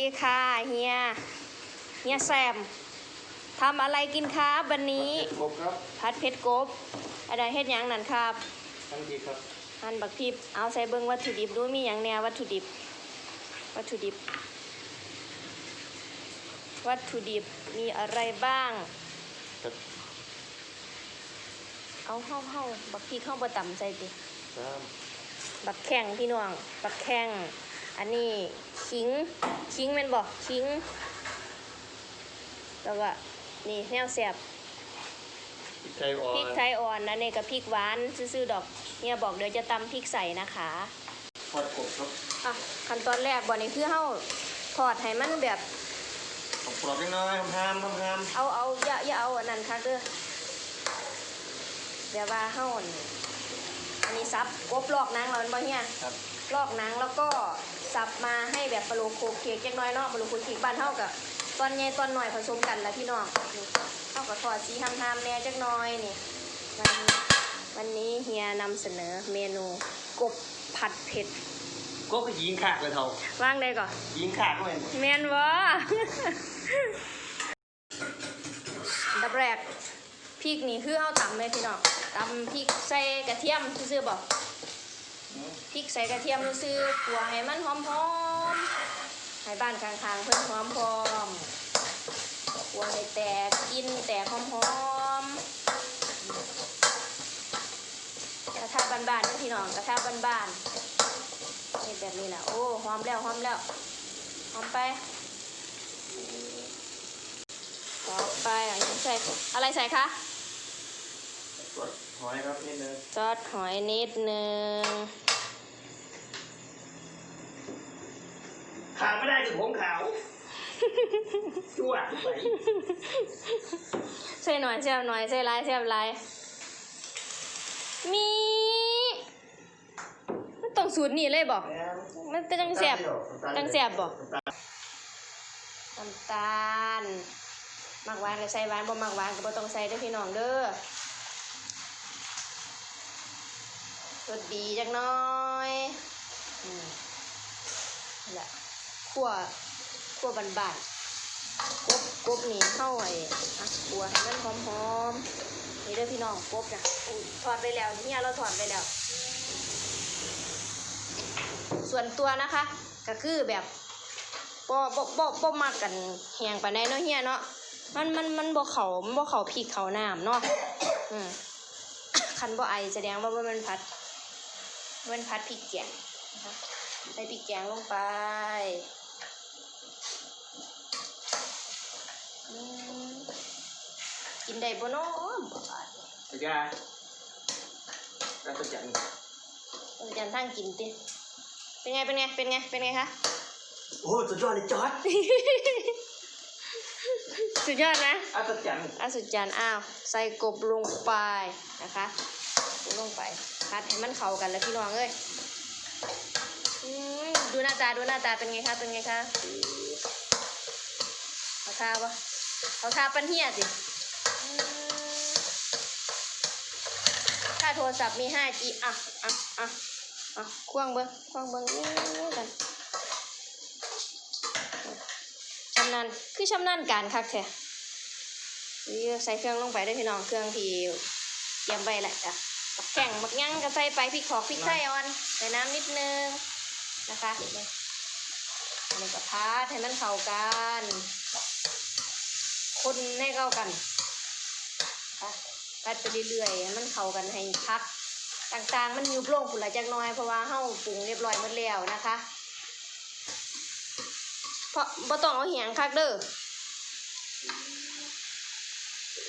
สวัสดีค่ะเฮียเฮียแซมทำอะไรกินครับวันนี้ครบครับพัดเพชรกบ อะไรเฮ็ดหยังนั่นครับทั้งทีครับหั่นบักพริบเอาใส่เบิ่งวัตถุดิบดูมีหยังแหน่วัตถุดิบ วัตถุดิบ วัตถุดิบมีอะไรบ้าง ครับเอาเฮาเฮาบักพริกเฮาบ่ต่ำใส่ติสามบักแข้งพี่น้องบักแข้ง อันนี้ขิงขิงแม่นบ่ขิง แล้วก็นี่แนวแซ่บพริกไทยอ่อพริกนไทยอ่อนอันนี้กับพริกหวานซื่อๆดอกเนี่ยบอกเดี๋ยวจะตำพริกใส่นะคะทอดกบครับอะขั้นตอนแรกบ่นี่คือเฮาทอดให้มันแบบของกรอบเล็กน้อยห้ามห้ามห้ามเอาเอาอย่าอย่าเอาอันนั้นค่ะเด้อแบบว่าเฮาอันอันนี้ซับกบลอกนางเราแม่นบ่เฮียครับ ลอกหนังแล้วก็สับมาให้แบบปลาโลโคเค้กจักหน้อยเนาะปลาโลโคเค้กบ้านเท่ากับตอนใหญ่ตอนหน่อยผสมกันแล้วพี่น้องนี่เท่ากับทอดสีทำทำแน่จักหน้อยนี่วันวันนี้เฮียนำเสนอเมนูกบผัดเผ็ดก็คือยิงขากเลยเท่าว่างได้ก่อนยิงขากเลยแมนวะอันดับแรกพริกนี่คือเอาตำเลยพี่น้องตำพริกใส่กระเทียมซื่อๆบอก พริกใส่กระเทียมซื้อๆขัวให้มันหอมๆให้บ้านข้างๆเพิ่นหอมพร้อมขัวให้แตกกินแตกหอมๆกระทะบ้านๆนี่พี่น้องกระทะบ้านๆนี่แบบนี้แหละโอ้หอมแล้วหอมแล้วหอมไปต่อไปอันนี้ใส่อะไรใส่คะ หอยครับนิดนึงซอสหอยนิดนึงขาดไม่ได้คือผงขาวชั่วไปใส่หน่อยเสียบหน่อยใส่หลายเสียบหลายมีมันต้องสูตรนี้เลยบอกมันเป็นจังแสบจังแสบบอกน้ำตาลมักหวานก็ใส่หวานบ่มักหวานก็บ่ต้องใส่เด้อพี่น้องเด้อ รสดีจักน้อยอืมนั่แหละคั่วคั่วบานๆกบกบนี่เข้าไอ้อะกัวให้มันหอมๆนี่เด้อพี่น้องกบนะอุ้ยถอดไปแล้วเนี่ยเราถอดไปแล้ว ส่วนตัวนะคะ ก็คือแบบบ่บ่บ่บ่มักกันแหงปานใดเนาะเฮียเนาะมันมันมันบ่เขามันบ่เขาพริกเขาน้ำเนาะอืมคันบ่ไอแสดงว่ามันพัด บ่แมันพัดพริกแกงนะคะใส่พริกแกงลงไปอืมกินได้บ่เนาะบ่บาดเนี่ยตะกาแล้วก็จังต้องจันทั้งกินติเป็นไงเป็นไงเป็นไงเป็นไงคะโอ้สุดยอดเลยจอดสุดยอดนะอัศจรรย์อะสุดจานอ้าว ใส่กบลงไปนะคะ กบลงไปพัดให้มันเข้ากันแล้วพี่น้องเอ้ยดูหน้าตาดูหน้าตาเป็นไงคะเป็นไงคะเอาทาปะเอาทาปันเฮียสิอืมถ้าโทรศัพท์มี 5G อะอะอะอะควงเบิ้งควงเบิ้งนี่กันชำนาญคือชำนาญการคักแท้ใส่เครื่องลงไปด้วยพี่น้องเครื่องที่เตรียมไว้แหละจ้ะ แข่งบักยั่งก็ใส่ไปพริกขอกพริกไทยอ่อนใส่น้ำนิดนึงนะคะอันนี้ก็พัดให้มันเข้ากันคนให้เข้ากันค่ะพัดไปเรื่อยๆให้มันเข้ากันให้พัก ต่างๆ มันยุบลงฝุ่นละจักน้อยเพราะว่าเฮาปรุงเรียบร้อยหมดแล้วนะคะ เพราะบ่ต้องเอาเหียงคักเด้อ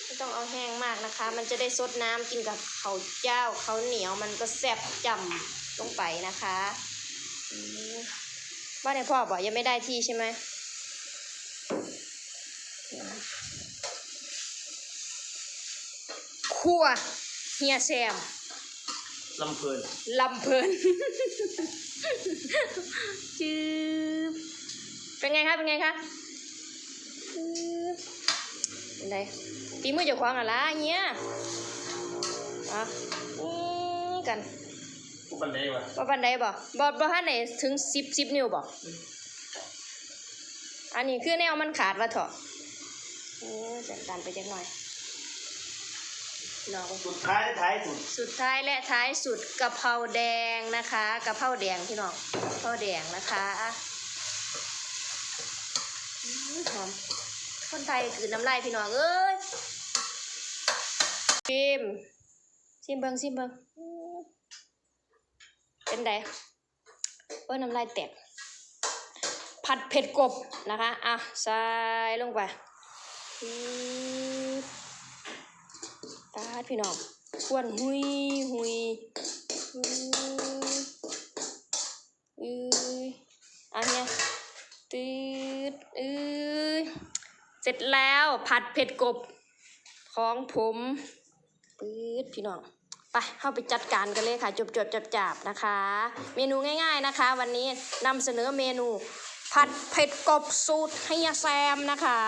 ไม่ ต้องเอาแห้งมากนะคะ มันจะได้ซดน้ำกินกับข้าวเจ้าข้าวเหนียวมันก็แซ่บจำลงไปนะคะอืมว่าในพ่อบอกยังไม่ได้ที่ใช่ไหมคั่วเฮียแซมลำเพลินลำเพลินจืบเป็นไงคะเป็นไงคะจืบ เป็นไงตีมือเจะควางอะไรเงี้ยอะนี่กันผู้บันไดวะว่าปันใดบ่บ่บ่ท่านไหนถึงสิบสิบนิ้วบ่อันนี้คือแนวมันขาดวะเถอะเออจัดการไปจักหน่อยลองสุดท้ายท้ายสุด สุดท้ายและท้ายสุดกะเพราแดงนะคะกะเพราแดงพี่น้องกะเพราแดงนะคะอื้อหอม คนไทยคือน้ำลายพี่น้องเอ้ยชิมชิมเบิงชิมเบิงเป็นไดเอ้ยน้ำลายแตกผัดเผ็ดกบนะคะ อะ ใส่ลงไปตาดพี่น้องควนหุยหุยอื้ออื้ออันเนี้ยตืดอื้อเส ร็จแล้วผัดเผ็ดกบของผมปื๊ดพี่น้องไปเข้าไปจัดการกันเลยค่ะจบจบจับจับนะคะ เมนูง่าย ๆนะคะ วันนี้นำเสนอเมนู ผัดเผ็ดกบสูตรให้ยาแซมนะคะ